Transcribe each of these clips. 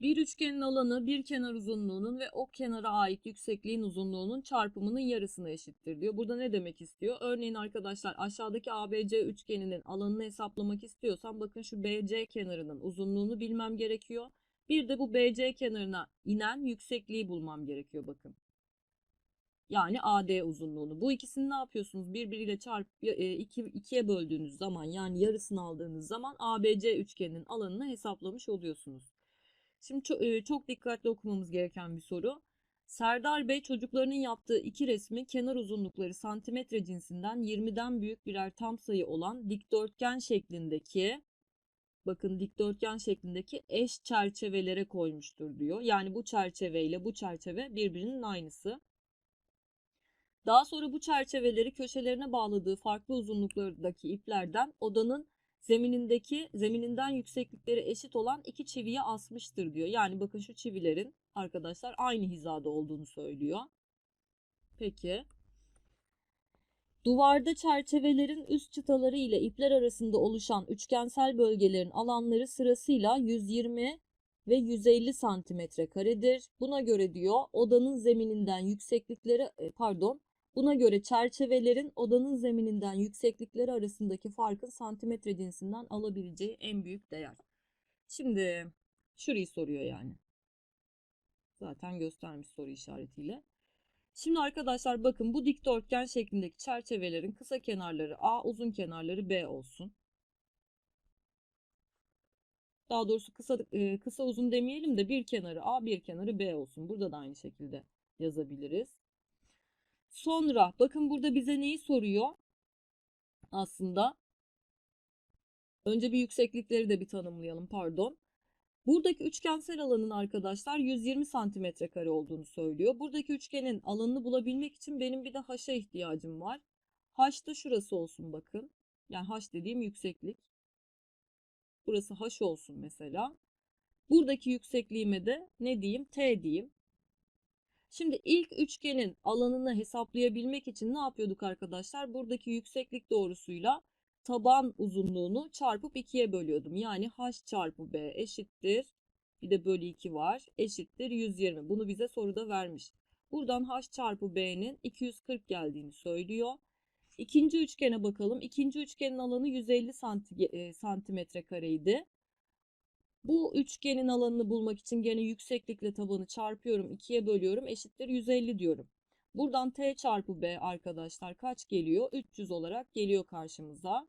Bir üçgenin alanı bir kenar uzunluğunun ve o kenara ait yüksekliğin uzunluğunun çarpımının yarısına eşittir diyor. Burada ne demek istiyor? Örneğin arkadaşlar aşağıdaki ABC üçgeninin alanını hesaplamak istiyorsam bakın şu BC kenarının uzunluğunu bilmem gerekiyor. Bir de bu BC kenarına inen yüksekliği bulmam gerekiyor bakın. Yani AD uzunluğunu. Bu ikisini ne yapıyorsunuz? Birbiriyle çarp e, iki, ikiye böldüğünüz zaman yani yarısını aldığınız zaman ABC üçgeninin alanını hesaplamış oluyorsunuz. Şimdi çok, çok dikkatli okumamız gereken bir soru. Serdar Bey çocuklarının yaptığı iki resmi kenar uzunlukları santimetre cinsinden 20'den büyük birer tam sayı olan dikdörtgen şeklindeki bakın dikdörtgen şeklindeki eş çerçevelere koymuştur diyor. Yani bu çerçeveyle bu çerçeve birbirinin aynısı. Daha sonra bu çerçeveleri köşelerine bağladığı farklı uzunluklardaki iplerden odanın zeminindeki zemininden yükseklikleri eşit olan iki çiviye asmıştır diyor. Yani bakın şu çivilerin arkadaşlar aynı hizada olduğunu söylüyor. Peki. Duvarda çerçevelerin üst çıtaları ile ipler arasında oluşan üçgensel bölgelerin alanları sırasıyla 120 ve 150 santimetre karedir. Buna göre diyor odanın zemininden yükseklikleri e, pardon Buna göre çerçevelerin odanın zemininden yükseklikleri arasındaki farkın santimetre cinsinden alabileceği en büyük değer. Şimdi şurayı soruyor yani. Zaten göstermiş soru işaretiyle. Şimdi arkadaşlar bakın bu dikdörtgen şeklindeki çerçevelerin kısa kenarları A, uzun kenarları B olsun. Daha doğrusu kısa e, kısa uzun demeyelim de bir kenarı A, bir kenarı B olsun. Burada da aynı şekilde yazabiliriz. Sonra bakın burada bize neyi soruyor? Aslında önce bir yükseklikleri de bir tanımlayalım pardon. Buradaki üçgensel alanın arkadaşlar 120 santimetre kare olduğunu söylüyor. Buradaki üçgenin alanını bulabilmek için benim bir de haşa ihtiyacım var. Haş da şurası olsun bakın. Yani haş dediğim yükseklik. Burası haş olsun mesela. Buradaki yüksekliğime de ne diyeyim? T diyeyim. Şimdi ilk üçgenin alanını hesaplayabilmek için ne yapıyorduk arkadaşlar? Buradaki yükseklik doğrusuyla taban uzunluğunu çarpıp ikiye bölüyordum. Yani h çarpı b eşittir. Bir de bölü 2 var. Eşittir 120. Bunu bize soruda vermiş. Buradan h çarpı b'nin 240 geldiğini söylüyor. İkinci üçgene bakalım. İkinci üçgenin alanı 150 e, santimetre kareydi. Bu üçgenin alanını bulmak için gene yükseklikle tabanı çarpıyorum. 2'ye bölüyorum. Eşittir 150 diyorum. Buradan t çarpı b arkadaşlar kaç geliyor? 300 olarak geliyor karşımıza.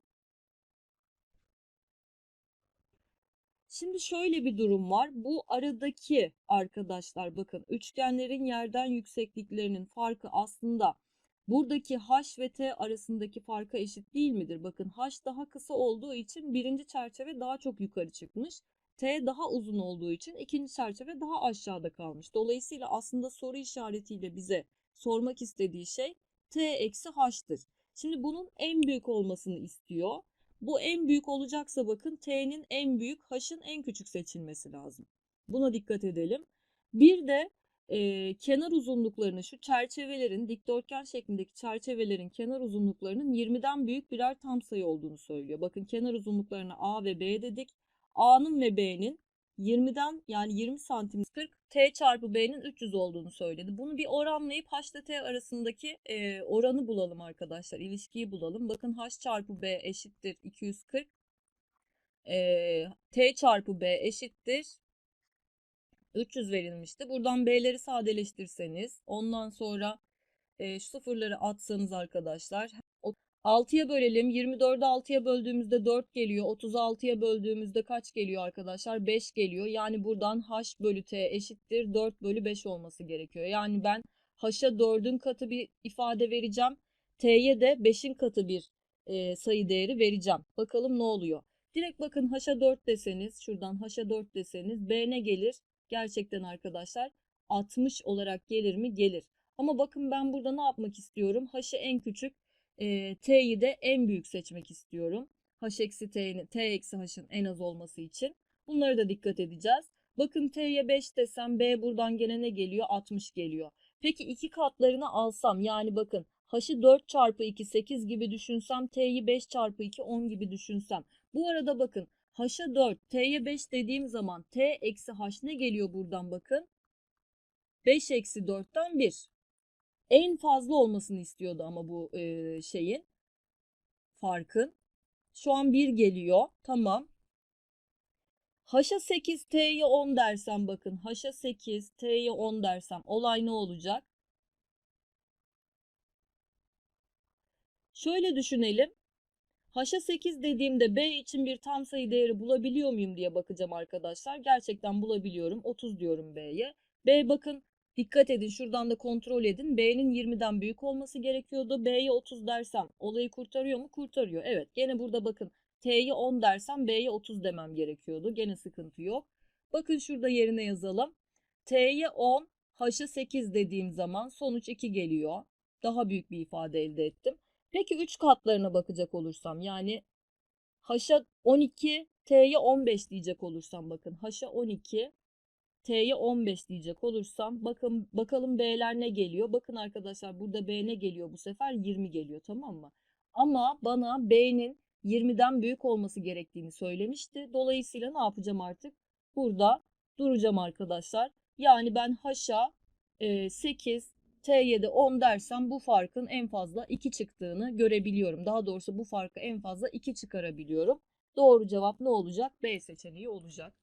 Şimdi şöyle bir durum var. Bu aradaki arkadaşlar bakın üçgenlerin yerden yüksekliklerinin farkı aslında buradaki h ve t arasındaki farka eşit değil midir? Bakın h daha kısa olduğu için birinci çerçeve daha çok yukarı çıkmış. T daha uzun olduğu için ikinci çerçeve daha aşağıda kalmış. Dolayısıyla aslında soru işaretiyle bize sormak istediği şey T eksi H'tır. Şimdi bunun en büyük olmasını istiyor. Bu en büyük olacaksa bakın T'nin en büyük, H'ın en küçük seçilmesi lazım. Buna dikkat edelim. Bir de e, kenar uzunluklarını şu çerçevelerin dikdörtgen şeklindeki çerçevelerin kenar uzunluklarının 20'den büyük birer tam sayı olduğunu söylüyor. Bakın kenar uzunluklarına A ve B dedik. A'nın ve B'nin 20'den yani 20 santim 40 T çarpı B'nin 300 olduğunu söyledi. Bunu bir oranlayıp H ile T arasındaki e, oranı bulalım arkadaşlar. İlişkiyi bulalım. Bakın H çarpı B eşittir 240. E, T çarpı B eşittir 300 verilmişti. Buradan B'leri sadeleştirseniz ondan sonra e, sıfırları atsanız arkadaşlar 6'ya bölelim. 24'ü 6'ya böldüğümüzde 4 geliyor. 36'ya böldüğümüzde kaç geliyor arkadaşlar? 5 geliyor. Yani buradan h bölü t eşittir 4 bölü 5 olması gerekiyor. Yani ben h'a 4'ün katı bir ifade vereceğim. t'ye de 5'in katı bir e, sayı değeri vereceğim. Bakalım ne oluyor. Direkt bakın h'a 4 deseniz şuradan h'a 4 deseniz b ne gelir? Gerçekten arkadaşlar 60 olarak gelir mi? Gelir. Ama bakın ben burada ne yapmak istiyorum? h'ı en küçük e, t'yi de en büyük seçmek istiyorum. h eksi t'nin t eksi h'ın en az olması için. Bunları da dikkat edeceğiz. Bakın t'ye 5 desem b buradan gene ne geliyor? 60 geliyor. Peki iki katlarını alsam yani bakın h'ı 4 çarpı 2 8 gibi düşünsem t'yi 5 çarpı 2 10 gibi düşünsem. Bu arada bakın H'a 4, T'ye 5 dediğim zaman T eksi H ne geliyor buradan bakın? 5 eksi 4'ten 1. En fazla olmasını istiyordu ama bu e, şeyin farkın. Şu an 1 geliyor. Tamam. H'a 8, T'ye 10 dersem bakın. H'a 8, T'ye 10 dersem olay ne olacak? Şöyle düşünelim. H'a 8 dediğimde B için bir tam sayı değeri bulabiliyor muyum diye bakacağım arkadaşlar. Gerçekten bulabiliyorum. 30 diyorum B'ye. B bakın dikkat edin şuradan da kontrol edin. B'nin 20'den büyük olması gerekiyordu. B'ye 30 dersem olayı kurtarıyor mu? Kurtarıyor. Evet gene burada bakın T'ye 10 dersem B'ye 30 demem gerekiyordu. Gene sıkıntı yok. Bakın şurada yerine yazalım. T'ye 10, H'a 8 dediğim zaman sonuç 2 geliyor. Daha büyük bir ifade elde ettim. Peki 3 katlarına bakacak olursam yani H'a 12, T'ye 15 diyecek olursam bakın H'a 12, T'ye 15 diyecek olursam bakın bakalım B'ler ne geliyor? Bakın arkadaşlar burada B ne geliyor bu sefer? 20 geliyor tamam mı? Ama bana B'nin 20'den büyük olması gerektiğini söylemişti. Dolayısıyla ne yapacağım artık? Burada duracağım arkadaşlar. Yani ben H'a e, 8, T'ye de 10 dersem bu farkın en fazla 2 çıktığını görebiliyorum. Daha doğrusu bu farkı en fazla 2 çıkarabiliyorum. Doğru cevap ne olacak? B seçeneği olacak.